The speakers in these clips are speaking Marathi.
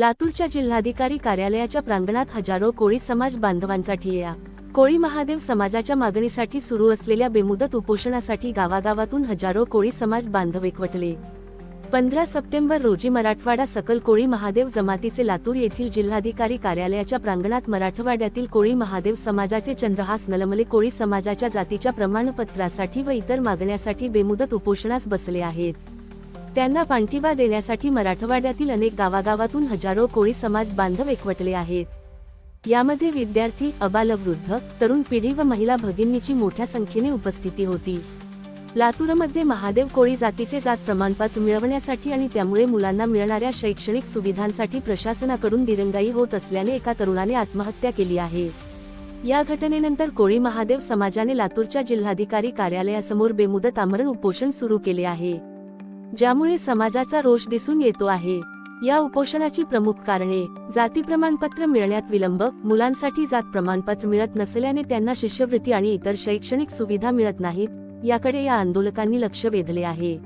लातूरच्या जिल्हाधिकारी कार्यालयाच्या प्रांगणात हजारो कोळी समाज बांधवांचा ठिय्या कोळी महादेव समाजाच्या मागणीसाठी सुरू असलेल्या बेमुदत उपोषणासाठी गावागावातून हजारो कोळी समाज बांधव एकवटले. पंधरा सप्टेंबर रोजी मराठवाडा सकल कोळी महादेव जमातीचे लातूर येथील जिल्हाधिकारी कार्यालयाच्या प्रांगणात मराठवाड्यातील कोळी महादेव समाजाचे चंद्रहास नलमले कोळी समाजाच्या जातीच्या प्रमाणपत्रासाठी व इतर मागण्यासाठी बेमुदत उपोषणास बसले आहेत. त्यांना पाठिंबा देण्यासाठी मराठवाड्यातील अनेक गावागावातून हजारो कोळी समाज बांधव एकवटले आहेत. यामध्ये विद्यार्थी अबालवृद्ध तरुण पिढी व महिला भगिनीची मोठ्या संख्येने उपस्थिती होती. लातूरमध्ये महादेव कोळी जातीचे जात प्रमाणपत्र मिळवण्यासाठी आणि त्यामुळे मुलांना मिळणाऱ्या शैक्षणिक सुविधांसाठी प्रशासनाकडून दिरंगाई होत असल्याने एका तरुणाने आत्महत्या केली आहे. या घटनेनंतर कोळी महादेव समाजाने लातूरच्या जिल्हाधिकारी कार्यालयासमोर बेमुदत आमरण उपोषण सुरू केले आहे. ज्यामुळे समाजाचा रोष दिसून येतो आहे. या उपोषणाची प्रमुख कारणे जाती प्रमाणपत्र मिळण्यात विलंब मुलांसाठी जात प्रमाणपत्र मिळत नसल्याने त्यांना शिष्यवृत्ती आणि इतर शैक्षणिक सुविधा मिळत नाहीत याकडे या आंदोलकांनी लक्ष वेधले आहे.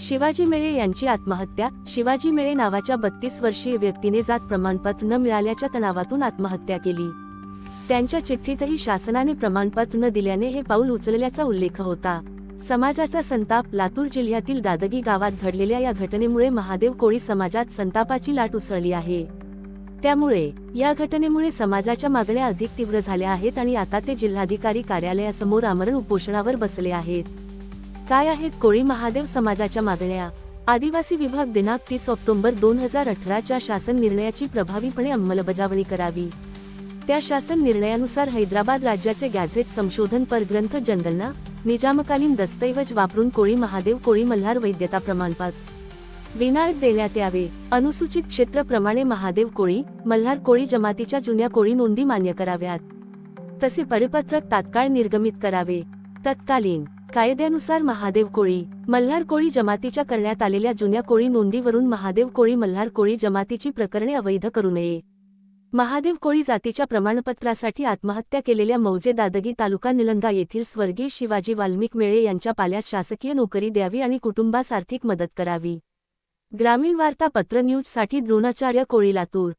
शिवाजी मेळे यांची आत्महत्या शिवाजी मेळे नावाच्या बत्तीस वर्षीय व्यक्तीने जात प्रमाणपत्र न मिळाल्याच्या तणावातून आत्महत्या केली. त्यांच्या चिठ्ठीतही शासनाने प्रमाणपत्र न दिल्याने हे पाऊल उचलल्याचा उल्लेख होता. समाजाचा संताप लातूर जिल्ह्यातील दादगी गावात घडलेल्या या घटनेमुळे महादेव कोळी समाजात संतापाची लाट उसळली आहे. त्यामुळे या घटनेमुळे समाजाच्या मागण्या अधिक तीव्र झाल्या आहेत आणि आता ते जिल्हाधिकारी कार्यालयासमोर आमरण उपोषणावर बसले आहेत. काय आहेत कोळी महादेव समाजाच्या मागण्या? आदिवासी विभाग दिनांक तीस ऑक्टोबर दोन हजार अठराच्या शासन निर्णयाची प्रभावीपणे अंमलबजावणी करावी. त्या शासन निर्णयानुसार हैदराबाद राज्याचे गॅझेट संशोधन परग्रंथ जनगणना निजामकालीन दस्तऐवज वापरून कोळी महादेव कोळी मल्हार वैद्यता प्रमाणपत्र. विनायक देण्यात यावे. अनुसूचित क्षेत्रप्रमाणे महादेव कोळी मल्हार कोळी जमातीच्या जुन्या कोळी नोंदी मान्य कराव्यात. तसे परिपत्रक तात्काळ निर्गमित करावे. तत्कालीन. कायद्यानुसार महादेव कोळी मल्हार कोळी जमातीच्या करण्यात आलेल्या जुन्या कोळी नोंदीवरून महादेव कोळी मल्हार कोळी जमातीची प्रकरणे अवैध करू नये. महादेव कोळी जातीच्या प्रमाणपत्रासाठी आत्महत्या केलेल्या मौजे दादगी तालुका निलंगा येथील स्वर्गीय शिवाजी वाल्मिक मेळे यांच्या पाल्यास शासकीय नोकरी द्यावी आणि कुटुंबास आर्थिक मदत करावी. ग्रामीण वार्ता पत्र न्यूजसाठी द्रोणाचार्य कोळी लातूर